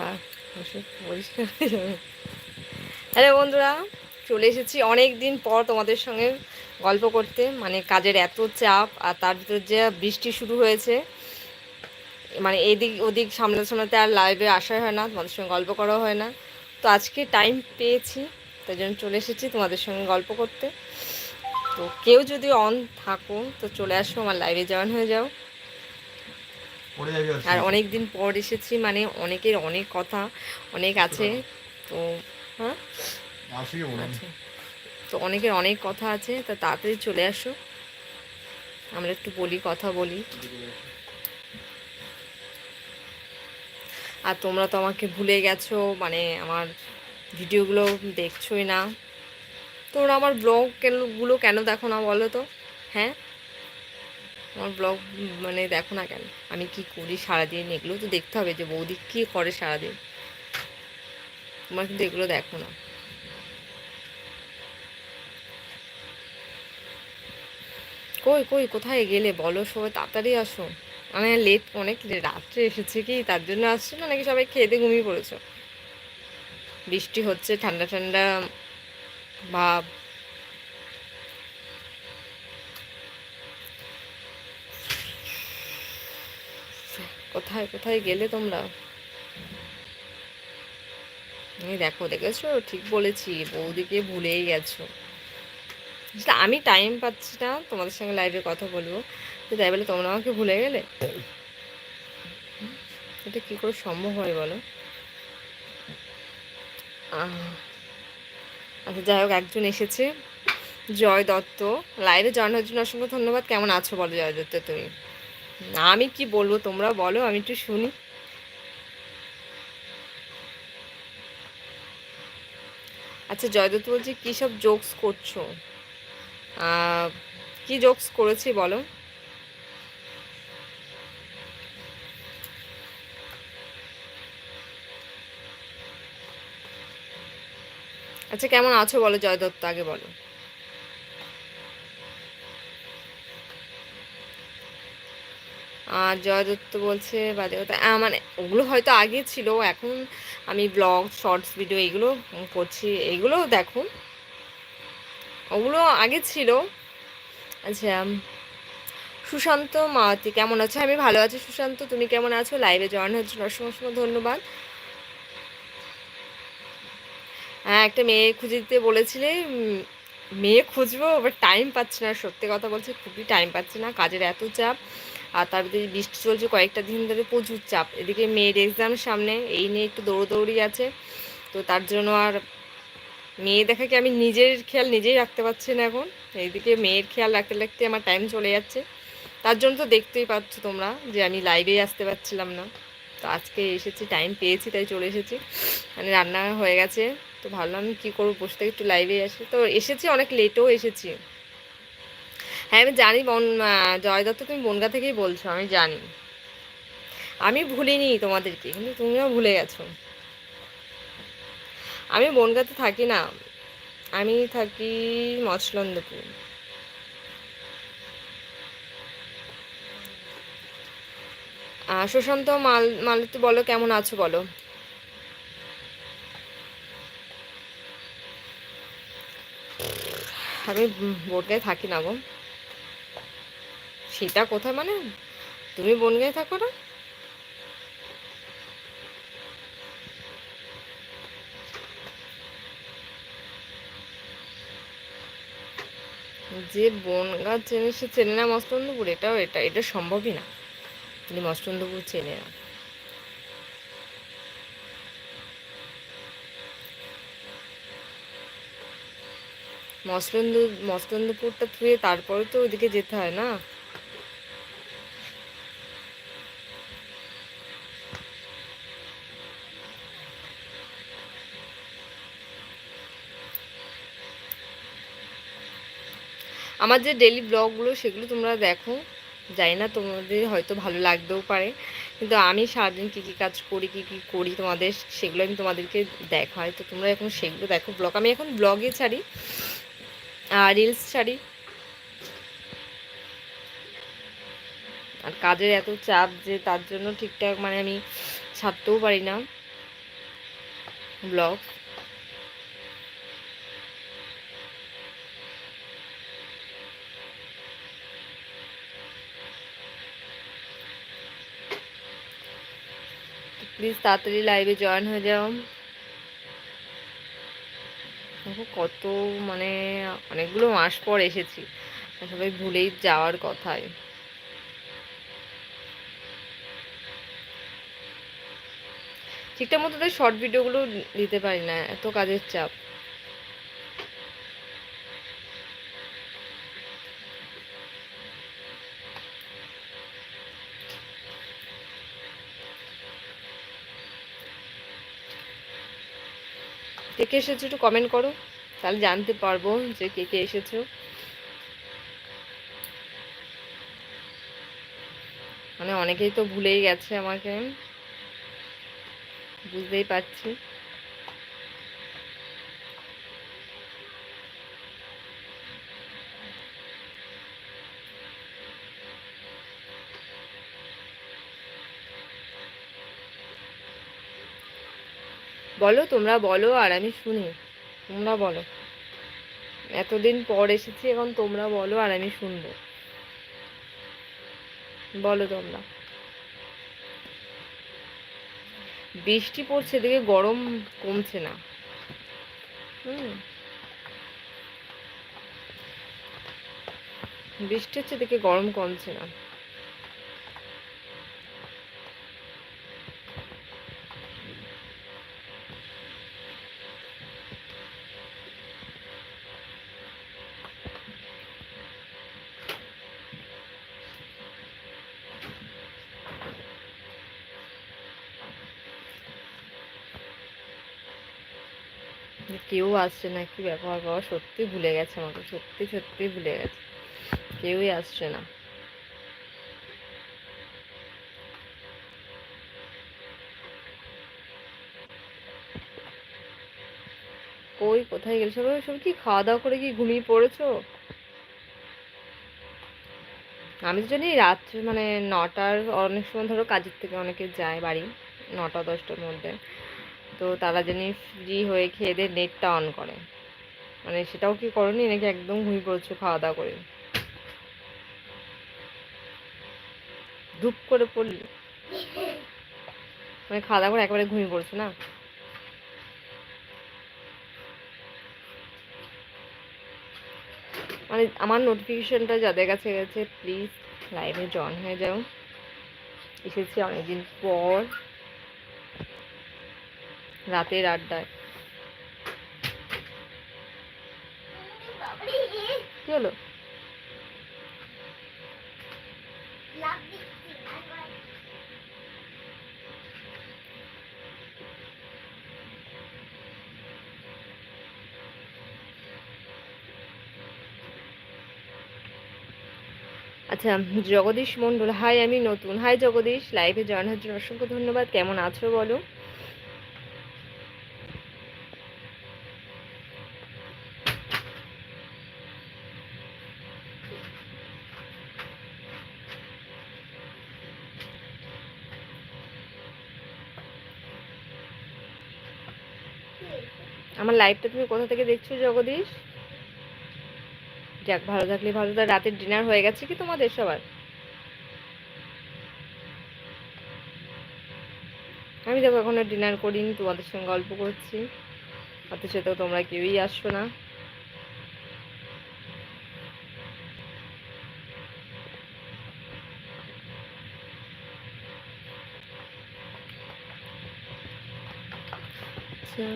হ্যাঁ পরিষ্কার হয়ে হ্যালো বন্ধুরা, চলে এসেছি অনেক দিন পর তোমাদের সঙ্গে গল্প করতে। মানে কাজের এত চাপ আর তার ভিতর যে বৃষ্টি শুরু হয়েছে মানে এদিক ওদিক সামলাতে সামলাতে আর লাইভে আসা হয় না, তোমাদের সঙ্গে গল্প করা হয় না। তো আজকে টাইম পেয়েছি, তাই জন্য চলে এসেছি তোমাদের সঙ্গে গল্প করতে। তো কেউ যদি অন থাকো, তো চলে আসো, আমার লাইভে জয়েন হয়ে যাও। আর অনেক দিন পর এসেছি মানে অনেকের অনেক কথা অনেক আছে তো হ্যাঁ? আচ্ছা। তো অনেকের অনেক কথা আছে তা তাড়াতাড়ি চলে আসো। আমরা একটু বলি কথা বলি। আর তোমরা তো আমাকে ভুলে গেছো মানে আমার ভিডিওগুলো দেখছোই না। তোমরা আমার ব্লগগুলো কেন দেখো না বলো তো? হ্যাঁ? আমার ব্লগ মানে দেখো না কেন, আমি কি করি সারাদিন এগুলো তো দেখতে হবে যে বৌদি কী করে সারাদিন। তোমার কিন্তু এগুলো দেখো না। কই কই, কোথায় গেলে? বলো সবাই, তাড়াতাড়ি আসো। মানে লেট অনেক রাত্রে এসেছে কি? তার জন্য আসছো না নাকি সবাই খেয়ে ঘুমিয়ে পড়েছো? বৃষ্টি হচ্ছে, ঠান্ডা ঠান্ডা, ভাব। কোথায় কোথায় গেলে তোমরা? এই দেখো, দেখেছ? ঠিক বলেছি, বৌদিকে ভুলেই গেছো। আমি টাইম পাচ্ছি না, তোমাদের সঙ্গে লাইভে কথা বলব। তো তাই বলে, তোমরা আমাকে ভুলে গেলে? এটা কি করে সম্ভব হয় বলো? আচ্ছা যাই হোক, একজন এসেছে। জয় দত্ত। লাইভে জয়েন জন্য অসংখ্য ধন্যবাদ। কেমন আছো বলো, জয় দত্ত তুমি? আমি কি বলব, তোমরা বলো, আমি একটু শুনি। আচ্ছা জয়দত্ত বলছি, কী সব জোকস করছ? কি জোকস করেছি বলো? আচ্ছা কেমন আছো বলো জয়দত্ত, আগে বলো। আর জয় দত্ত বলছে বাজে কথা মানে ওগুলো হয়তো আগে ছিল, এখন আমি ব্লগ শর্টস ভিডিও এগুলো করছি, এগুলো দেখুন ওগুলো আগে ছিল। আচ্ছা সুশান্ত মাহাতি, কেমন আছো? আমি ভালো আছি, সুশান্ত, তুমি কেমন আছো? লাইভে জয়েন হচ্ছে অসংখ্য অসংখ্য ধন্যবাদ। হ্যাঁ একটা মেয়ে খুঁজে দিতে বলেছিলে মেয়ে খুঁজবো বাট টাইম পাচ্ছি না, সত্যি কথা বলছে খুবই টাইম পাচ্ছি না, কাজের এত চাপ। আর তার ভিতরে বৃষ্টি চলছে, কয়েকটা দিন ধরে প্রচুর চাপ। এদিকে মেয়ের এক্সাম সামনে, এই নিয়ে একটু দৌড়দৌড়ি আছে। তো তার জন্য আর মেয়ে দেখাকে আমি নিজের খেয়াল নিজেই রাখতে পারছি না এখন। এইদিকে মেয়ের খেয়াল রাখতে রাখতে আমার টাইম চলে যাচ্ছে। তার জন্য তো দেখতেই পাচ্ছ তোমরা যে আমি লাইভেই আসতে পারছিলাম না। তো আজকে এসেছি টাইম পেয়েছি, তাই চলে এসেছি। মানে রান্না হয়ে গেছে। তো ভাবলাম কী করব, বসে থেকে একটু লাইভে আসি। তো এসেছি, অনেক লেটেও এসেছি। হ্যাঁ আমি জানি বন আহ, জয় দত্ত তুমি বনগা থেকেই বলছো আমি জানি। আমি ভুলিনি তোমাদেরকে কিন্তু তুমিও ভুলে গেছো। আমি বনগাতে থাকি না আমি থাকি মৎস্যনন্দপুর আহ, সুশান্ত মাল মালতী বলো কেমন আছো বলো? আমি বনগায় থাকি না গো। সেটা কোথায় মানে? তুমি বনগায় থাকো না? যে বনগা চেনে, সে চেনে না মস্তন্দপুর এটাও এটা এটা সম্ভবই না। তিনি মস্তন্দপুর চেনে না। মস্তন্দ মস্তন্দপুরটা থুয়ে তারপরে তো ওইদিকে যেতে হয় না? আমার যে ডেলি ব্লগগুলো সেগুলো তোমরা দেখো। জানি না তোমাদের হয়তো ভালো লাগতেও পারে, কিন্তু আমি সারাদিন কী কী কাজ করি, কী কী করি তোমাদের সেগুলো আমি তোমাদেরকে দেখাই। তো তোমরা এখন সেগুলো দেখো। ব্লগ আমি এখন ব্লগে ছাড়ি আর রিলস ছাড়ি। আর কাজের এত চাপ যে তার জন্য ঠিকঠাক মানে আমি ছাড়তেও পারি না ব্লগ প্লিজ তাড়াতাড়ি লাইভে জয়েন হয়ে যাও। দেখো কত মানে অনেকগুলো মাস পর এসেছি। সবাই ভুলেই যাওয়ার কথাই ঠিকঠাক মতো তাই শর্ট ভিডিওগুলো দিতে পারি না, এত কাজের চাপ। কে কে এসেছ একটু কমেন্ট করো, তাহলে জানতে পারব যে কে কে এসেছ। মানে অনেকেই তো ভুলেই গেছে আমাকে, বুঝতেই পারছি। বলো, তোমরা বলো আর আমি শুনি। তোমরা বলো। এতদিন পর এসেছি এখন তোমরা বলো আর আমি শুনব। বলো তোমরা। বৃষ্টি পড়ছে, এদিকে গরম কমছে না। হুম। বৃষ্টি হচ্ছে, এদিকে গরম কমছে না। কেউ আসছে না, কি ব্যবহার বাবা? সত্যি ভুলে গেছে আমাকে, সত্যি সত্যি ভুলে গেছে। কেউই আসছে না। কই, কোথায় গেলে? সবাই সব কি খাওয়া দাওয়া করে কি ঘুমিয়ে পড়েছো? আমি তো জানি রাত্রে মানে নটার, অনেক সময় ধরো কাজের থেকে অনেকে যায় বাড়ি, নটা, দশটার মধ্যে। তো তারা জানি ফ্রি হয়ে খেয়ে দিয়ে নেটটা অন করে। মানে সেটাও কি করনি নাকি একদম ঘুমিয়ে পড়ছো খাওয়া দাওয়া করে? ধূপ করে পড়লি? মানে খাওয়া দাওয়া করে একেবারে ঘুমিয়ে পড়ছো না? মানে আমার নোটিফিকেশনটা যাদের কাছে গেছে প্লিজ লাইভে জয়েন হয়ে যাও। এসেছি অনেকদিন পর। রাতের আড্ডায়। কি হলো? আচ্ছা জগদীশ মণ্ডল, হাই, আমি নতুন। হাই, জগদীশ। লাইভে জয়েন হওয়ার জন্য অসংখ্য ধন্যবাদ। কেমন আছো বলো? আমার লাইভটা তুমি কোথা থেকে দেখছ, জগদীশ? যাক, ভালো থাকলে ভালো, তা রাতের ডিনার হয়ে গেছে কি তোমাদের সবার? আমি দেখো এখনও ডিনার করিনি, তোমাদের সঙ্গে গল্প করছি। অথচ তো তোমরা কেউই আসছো না। আচ্ছা।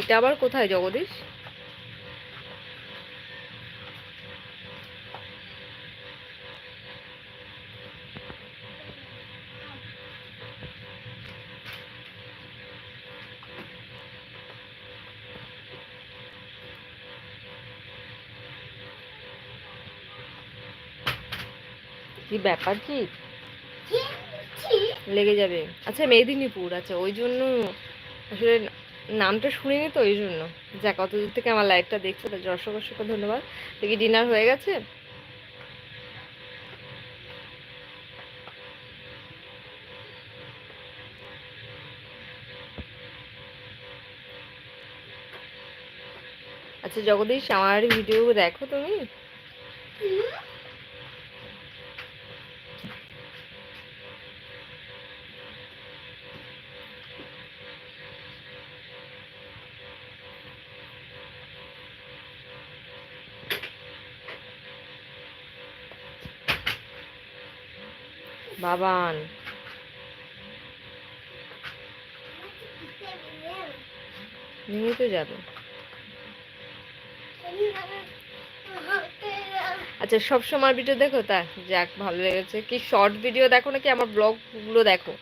এটা আবার কোথায় জগদীশ? কি ব্যাপার কি? লেগে যাবে। আচ্ছা মেদিনীপুর আচ্ছা ওই জন্য আসলে নামটা শুনিনি তো ওই জন্য। যা কতদূর থেকে আমার লাইভটা দেখছ তার জন্য অসংখ্য অসংখ্য ধন্যবাদ। দেখি ডিনার হয়ে গেছে। আচ্ছা জগদীশ, আমার ভিডিও দেখো তুমি? বাবান। নিয়ে তো যাবে। আচ্ছা সব সময় ভিডিও দেখো তা? যাক, ভালো লেগেছে। কি শর্ট ভিডিও দেখো নাকি? আমার ব্লগগুলো দেখো।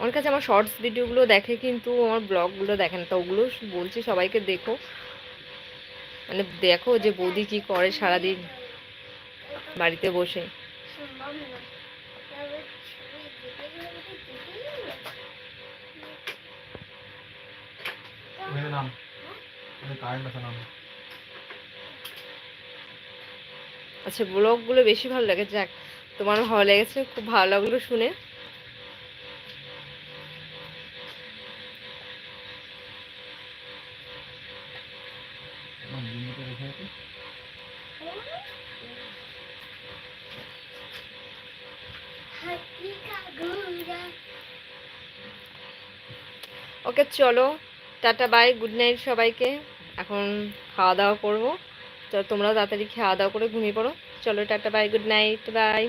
আমার কাছে আমার শর্টস ভিডিওগুলো দেখে কিন্তু আমার ব্লগগুলো দেখে না তো ওগুলো বলছি সবাইকে দেখো। মানে দেখো যে বৌদি কি করে সারাদিন বাড়িতে বসে। আচ্ছা ব্লগগুলো বেশি ভালো লাগে যাক তোমার ভালো লেগেছে খুব ভালো লাগল শুনে। ওকে, চলো। টাটা, বাই, গুড নাইট সবাইকে। এখন খাওয়া দাওয়া করব। তো তোমরাও তাড়াতাড়ি খাওয়া দাওয়া করে ঘুমিয়ে পড়ো। চলো, tata, bye, good night, bye.